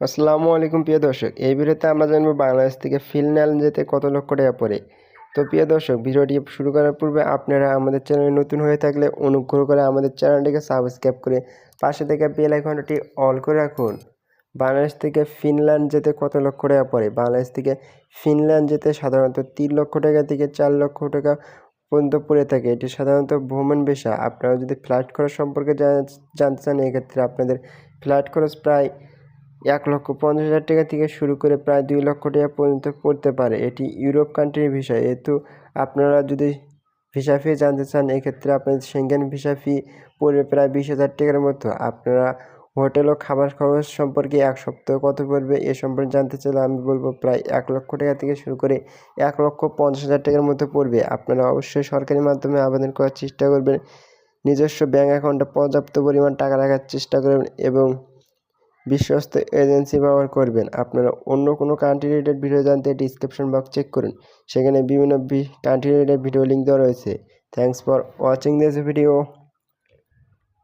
আসসালামু আলাইকুম, প্রিয় দর্শক। এই ভিডিওতে আমরা জানব বাংলাদেশ থেকে ফিনল্যান্ড যেতে কত লক্ষ টাকা পড়ে। তো প্রিয় দর্শক, ভিডিওটি শুরু করার পূর্বে আপনারা আমাদের চ্যানেলে নতুন হয়ে থাকলে অনুগ্রহ করে আমাদের চ্যানেলটিকে সাবস্ক্রাইব করে পাশে থেকে বেল আইকনটি অল করে রাখুন। বাংলাদেশ থেকে ফিনল্যান্ড যেতে কত লক্ষ টাকা পড়ে? বাংলাদেশ থেকে ফিনল্যান্ড যেতে সাধারণত তিন লক্ষ টাকা থেকে চার লক্ষ টাকা পর্যন্ত পড়ে থাকে। এটি সাধারণত ভ্রমণ পেশা আপনারা যদি ফ্লাইট খরচ সম্পর্কে জানা- জানতে চান, এক্ষেত্রে আপনাদের ফ্লাইট খরচ প্রায় এক লক্ষ পঞ্চাশ হাজার টাকা থেকে শুরু করে প্রায় দুই লক্ষ টাকা পর্যন্ত পড়তে পারে। এটি ইউরোপ কান্ট্রির ভিসা যেহেতু আপনারা যদি ভিসা ফি জানতে চান, এক্ষেত্রে আপনাদের সেঙ্গেন ভিসা ফি পড়বে প্রায় বিশ হাজার টাকার মতো। আপনারা হোটেল ও খাবার খরচ সম্পর্কে এক সপ্তাহ কত পড়বে এ সম্পর্কে জানতে চাইলে আমি বলব প্রায় এক লক্ষ টাকা থেকে শুরু করে এক লক্ষ পঞ্চাশ হাজার টাকার মতো পড়বে। আপনারা অবশ্যই সরকারি মাধ্যমে আবেদন করার চেষ্টা করবেন। নিজস্ব ব্যাঙ্ক অ্যাকাউন্টে পর্যাপ্ত পরিমাণ টাকা রাখার চেষ্টা করবেন এবং বিশ্বস্ত এজেন্সি ব্যবহার করবেন। আপনারা অন্য কোনো কান্ট্রি ভিডিও জানতে ডিসক্রিপশন বক্স চেক করুন। সেখানে বিভিন্ন কান্ট্রি ভিডিও লিঙ্ক দেওয়া রয়েছে। Thanks for watching this video